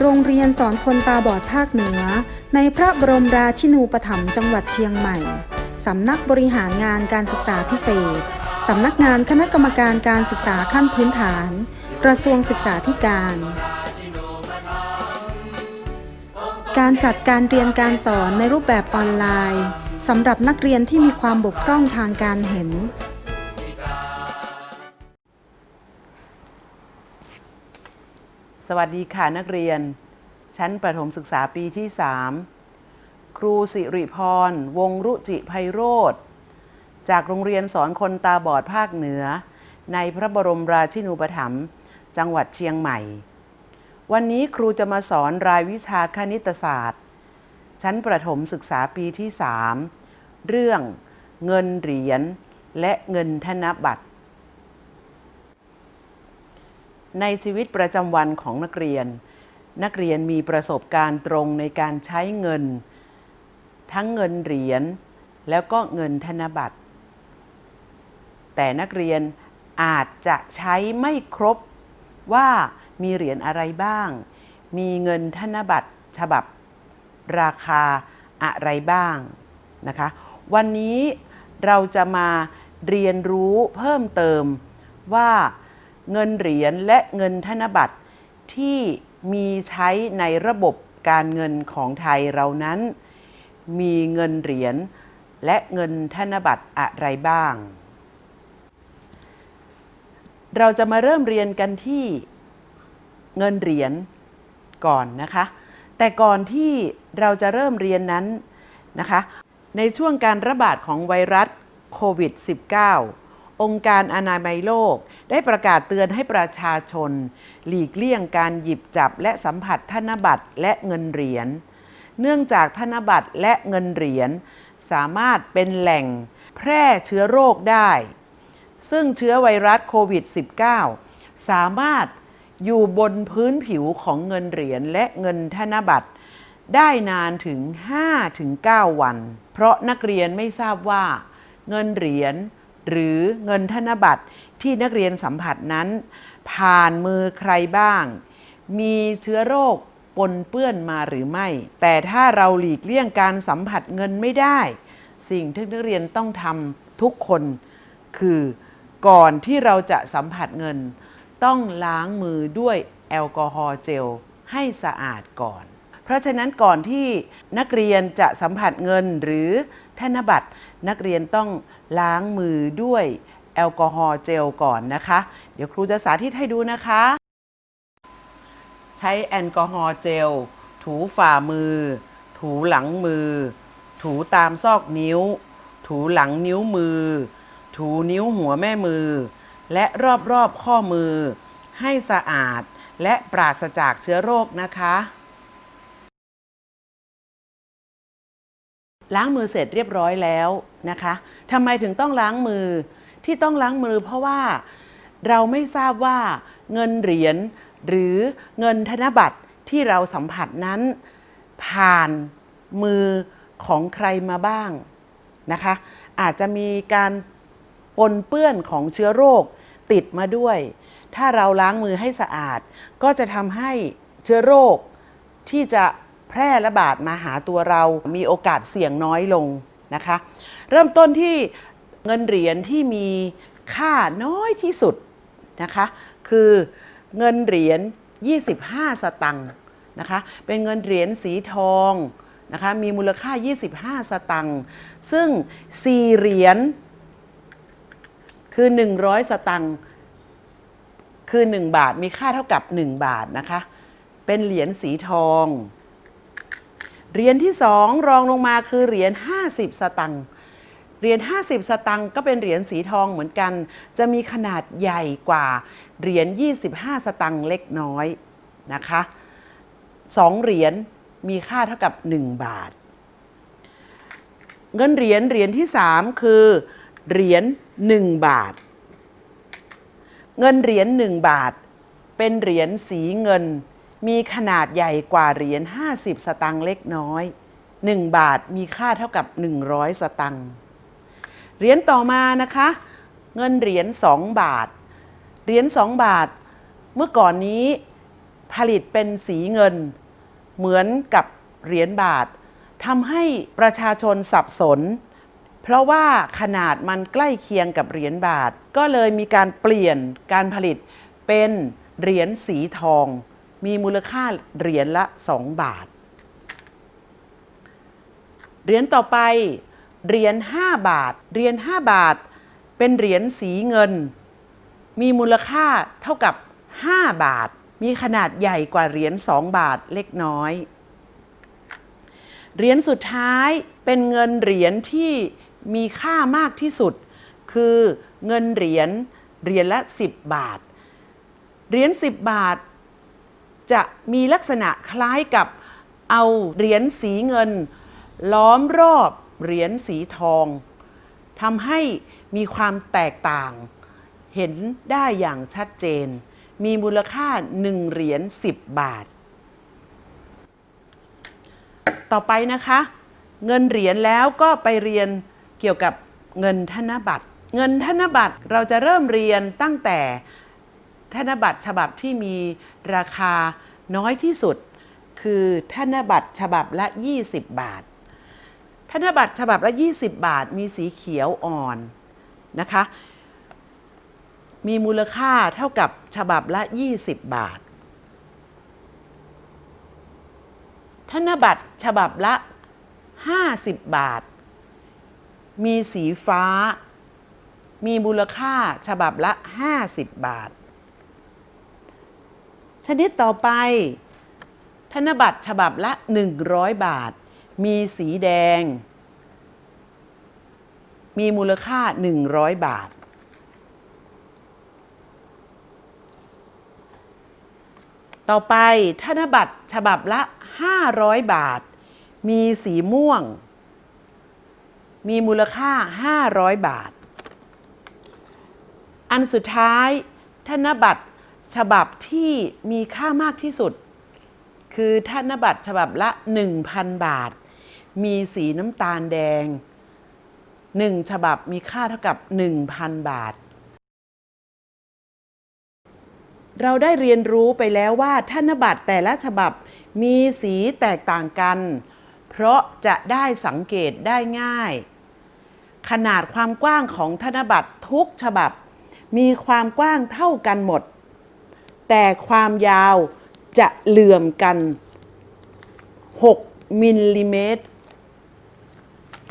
โรงเรียนสอนคนตาบอดภาคเหนือ ในพระบรมราชินูปถัมภ์จังหวัดเชียงใหม่ สำนักบริหารงานการศึกษาพิเศษ สำนักงานคณะกรรมการการศึกษาขั้นพื้นฐาน กระทรวงศึกษาธิการ การจัดการเรียนการสอนในรูปแบบออนไลน์สำหรับนักเรียนที่มีความบกพร่องทางการเห็น สวัสดีค่ะนักเรียน ชั้นประถมศึกษาปีที่ 3 ครูสิริพร วงรุจิไพโรธ จากโรงเรียนสอนคนตาบอดภาคเหนือ ในพระบรมราชินูปถัมภ์จังหวัดเชียงใหม่ วันนี้ครูจะมาสอนรายวิชาคณิตศาสตร์ ชั้นประถมศึกษาปีที่ 3 เรื่องเงินเหรียญและเงินธนบัตร ในชีวิตประจำวันของนักเรียน นักเรียนมีประสบการณ์ตรงในการใช้เงิน ทั้งเงินเหรียญแล้วก็เงินธนบัตร แต่นักเรียนอาจจะใช้ไม่ครบว่ามีเหรียญอะไรบ้าง มีเงินธนบัตรฉบับราคาอะไรบ้างนะคะ วันนี้เราจะมาเรียนรู้เพิ่มเติมว่า เงินเหรียญและเงินธนบัตรที่มีใช้ในระบบการเงินของไทยเรานั้น มีเงินเหรียญและเงินธนบัตรอะไรบ้าง เราจะมาเริ่มเรียนกันที่เงินเหรียญก่อนนะคะ แต่ก่อนที่เราจะเริ่มเรียนนั้นนะคะ ในช่วงการระบาดของไวรัสโควิด -19 องค์การอนามัยโลก ได้ประกาศเตือนให้ประชาชน หลีกเลี่ยงการหยิบจับและสัมผัสธนบัตรและเงินเหรียญ เนื่องจากธนบัตรและเงินเหรียญสามารถเป็นแหล่งแพร่เชื้อโรคได้ ซึ่งเชื้อไวรัสโควิด -19 สามารถอยู่บนพื้นผิวของเงินเหรียญและเงินธนบัตรได้นานถึง 5-9 วัน เพราะนักเรียนไม่ทราบว่า เงินเหรียญ หรือเงินธนบัตรที่นักเรียนสัมผัสนั้น ผ่านมือใครบ้าง มีเชื้อโรคปนเปื้อนมาหรือไม่ แต่ถ้าเราหลีกเลี่ยงการสัมผัสเงินไม่ได้ สิ่งที่นักเรียนต้องทำทุกคน คือก่อนที่เราจะสัมผัสเงิน ต้องล้างมือด้วยแอลกอฮอล์เจลให้สะอาดก่อน เพราะฉะนั้นก่อนที่นักเรียนจะสัมผัสเงินหรือธนบัตร นักเรียนต้องล้างมือด้วยแอลกอฮอล์เจลก่อนนะคะ เดี๋ยวครูจะสาธิตให้ดูนะคะ ใช้แอลกอฮอล์เจล ถูฝ่ามือ ถูหลังมือ ถูตามซอกนิ้ว ถูหลังนิ้วมือ ถูนิ้วหัวแม่มือ และรอบๆข้อมือ ให้สะอาดและปราศจากเชื้อโรคนะคะ ล้างมือเสร็จเรียบร้อยแล้วนะคะทำไมถึงต้องล้างมือที่ต้องล้างมือเพราะว่าเราไม่ทราบว่าเงินเหรียญหรือเงินธนบัตรที่เราสัมผัสนั้น ผ่านมือของใครมาบ้างนะคะ อาจจะมีการปนเปื้อนของเชื้อโรคติดมาด้วย ถ้าเราล้างมือให้สะอาด ก็จะทำให้เชื้อโรคที่จะ พร่ระบาดมาหาตัวเรามีโอกาสเสี่ยงน้อยลงนะคะ เริ่มต้นที่เงินเหรียญที่มีค่าน้อยที่สุดนะคะ คือเงินเหรียญ 25 สตังค์นะคะ เป็นเงินเหรียญสีทองนะคะมีมูลค่า 25 สตังค์ซึ่ง 4 เหรียญคือ 100 สตังค์คือ 1 บาทมีค่าเท่ากับ 1 บาทนะคะ เป็นเหรียญสีทอง เหรียญที่ 2 รองลงมาคือเหรียญ50 สตังค์เหรียญ50 สตังค์ก็เป็นเหรียญสีทองเหมือนกัน จะมีขนาดใหญ่กว่าเหรียญ25 สตังค์เล็กน้อยนะคะ2เหรียญมีค่าเท่ากับ 1 บาท เงินเหรียญเหรียญที่ 3 คือเหรียญ1บาท เงินเหรียญ1บาท เป็นเหรียญสีเงิน มีขนาดใหญ่กว่าเหรียญ 50 สตังค์เล็กน้อย 1 บาทมีค่าเท่ากับ 100 สตังค์เหรียญต่อมานะคะ เงินเหรียญ2บาท เหรียญ2บาท เมื่อก่อนนี้ผลิตเป็นสีเงิน เหมือนกับเหรียญบาททำให้ประชาชนสับสน เพราะว่าขนาดมันใกล้เคียงกับเหรียญบาท ก็เลยมีการเปลี่ยนการผลิตเป็นเหรียญสีทอง มีมูลค่าเหรียญละ 2 บาท เหรียญต่อไปเหรียญ5บาท เหรียญ5บาท เป็นเหรียญสีเงิน มีมูลค่าเท่ากับ 5 บาท มีขนาดใหญ่กว่าเหรียญ2บาทเล็กน้อย เหรียญสุดท้ายเป็นเงินเหรียญที่มีค่ามากที่สุด คือเงินเหรียญเหรียญละ 10 บาท เหรียญ10 บาท จะมีลักษณะคล้ายกับเอาเหรียญสีเงิน ล้อมรอบเหรียญสีทองทำให้มีความแตกต่าง เห็นได้อย่างชัดเจน มีมูลค่า1เหรียญ10 บาท ต่อไปนะคะ เงินเหรียญแล้วก็ไปเรียนเกี่ยวกับเงินธนบัตร เงินธนบัตรเราจะเริ่มเรียนตั้งแต่ ธนบัตรฉบับที่มีราคาน้อยที่สุด คือธนบัตรฉบับละ 20 บาท ธนบัตรฉบับละ 20 บาทมีสีเขียวอ่อนนะคะ มีมูลค่าเท่ากับฉบับละ 20 บาท ธนบัตรฉบับละ 50 บาท มีสีฟ้า มีมูลค่าฉบับละ 50 บาท ชนิดต่อไป ธนบัตรฉบับละ 100 บาท มีสีแดง มีมูลค่า 100 บาท ต่อไปธนบัตรฉบับละ 500 บาท มีสีม่วง มีมูลค่า 500 บาท อันสุดท้ายธนบัตร ฉบับที่มีค่ามากที่สุด คือธนบัตรฉบับละ 1,000 บาท มีสีน้ำตาลแดง 1 ฉบับมีค่าเท่ากับ 1,000 บาท เราได้เรียนรู้ไปแล้วว่าธนบัตรแต่ละฉบับมีสีแตกต่างกัน เพราะจะได้สังเกตได้ง่าย ขนาดความกว้างของธนบัตรทุกฉบับ มีความกว้างเท่ากันหมด แต่ความยาวจะเหลื่อมกัน 6 มิลลิเมตร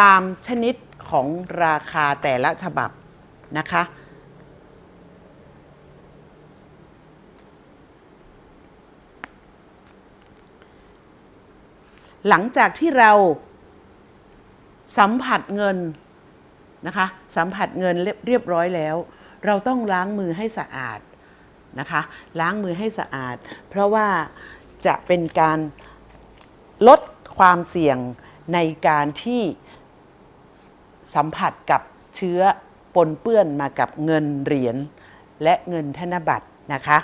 ตามชนิดของราคาแต่ละฉบับนะคะ หลังจากที่เราสัมผัสเงินนะคะ สัมผัสเงินเรียบร้อยแล้ว เราต้องล้างมือให้สะอาด นะคะ ล้างมือให้สะอาด เพราะว่าจะเป็นการลดความเสี่ยงในการที่สัมผัสกับเชื้อปนเปื้อนมากับเงินเหรียญและเงินธนบัตรนะคะ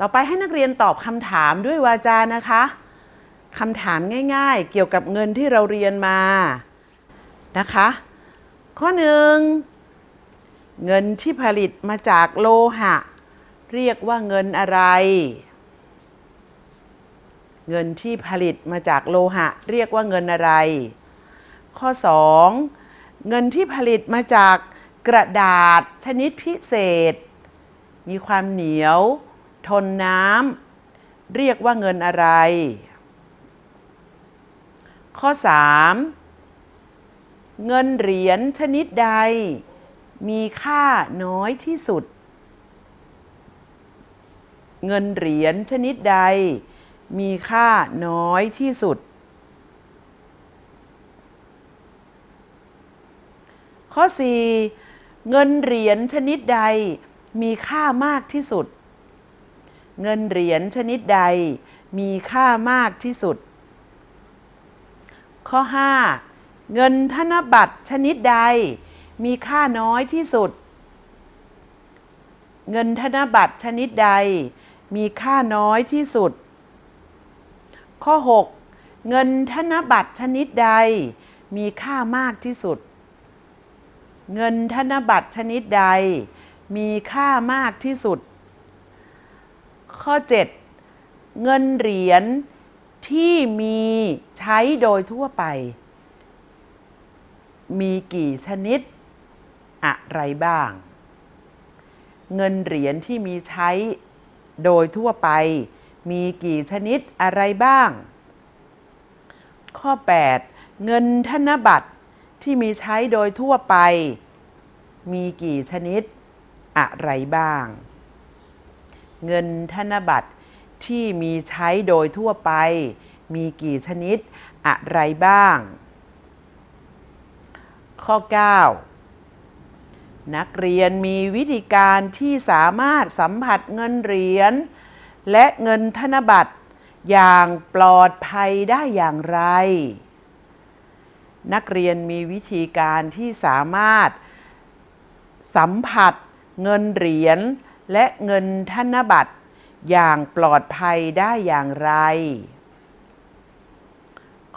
ต่อไปให้นักเรียนตอบคำถามด้วยวาจานะคะคำถามง่ายๆ เกี่ยวกับเงินที่เราเรียนมานะคะ ข้อหนึ่ง เงินที่ผลิตมาจากโลหะ เรียกว่าเงินอะไร เงินที่ผลิตมาจากโลหะ เรียกว่าเงินอะไร ข้อ 2 เงินที่ผลิตมาจากกระดาษชนิดพิเศษ มีความเหนียว ทนน้ำเรียกว่าเงินอะไร ข้อ 3 เงินเหรียญชนิดใด มีค่าน้อยที่สุด เงินเหรียญชนิดใด มีค่าน้อยที่สุด ข้อ 4 เงินเหรียญชนิดใด มีค่ามากที่สุด เงินเหรียญชนิดใด มีค่ามากที่สุด ข้อ 5 เงินธนบัตรชนิดใด มีค่าน้อยที่สุด เงินธนบัตรชนิดใด มีค่าน้อยที่สุด ข้อ 6 เงินธนบัตรชนิดใด มีค่ามากที่สุด เงินธนบัตรชนิดใด มีค่ามากที่สุด ข้อ 7 เงินเหรียญที่มีใช้โดยทั่วไป มีกี่ชนิด อะไรบ้าง เงินเหรียญที่มีใช้โดยทั่วไป มีกี่ชนิดอะไรบ้าง ข้อ 8 เงินธนบัตรที่มีใช้โดยทั่วไป มีกี่ชนิดอะไรบ้าง เงินธนบัตรที่มีใช้โดยทั่วไป มีกี่ชนิดอะไรบ้าง ข้อ 9 นักเรียนมีวิธีการที่สามารถสัมผัสเงินเหรียญและเงินธนบัตร อย่างปลอดภัยได้อย่างไร นักเรียนมีวิธีการที่สามารถสัมผัสเงินเหรียญและเงินธนบัตร อย่างปลอดภัยได้อย่างไร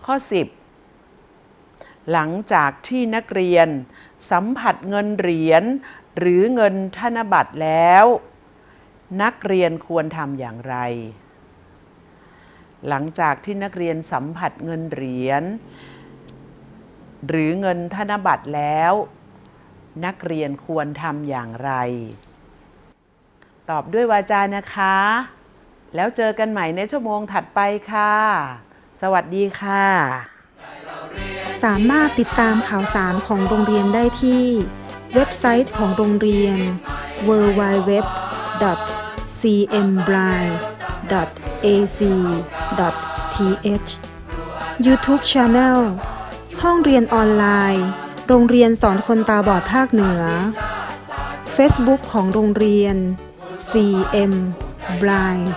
ข้อ 10 หลังจากที่นักเรียน สัมผัสเงินเหรียญหรือเงินธนบัตรแล้ว นักเรียนควรทำอย่างไร หลังจากที่นักเรียนสัมผัสเงินเหรียญหรือเงินธนบัตรแล้ว นักเรียนควรทำอย่างไร ตอบด้วยวาจานะคะ แล้วเจอกันใหม่ในชั่วโมงถัดไปค่ะ สวัสดีค่ะ สามารถติดตามข่าวสารของโรงเรียนได้ที่ เว็บไซต์ของโรงเรียน www.cmblind.ac.th YouTube Channel ห้องเรียนออนไลน์ โรงเรียนสอนคนตาบอดภาคเหนือ Facebook ของโรงเรียน CM Blind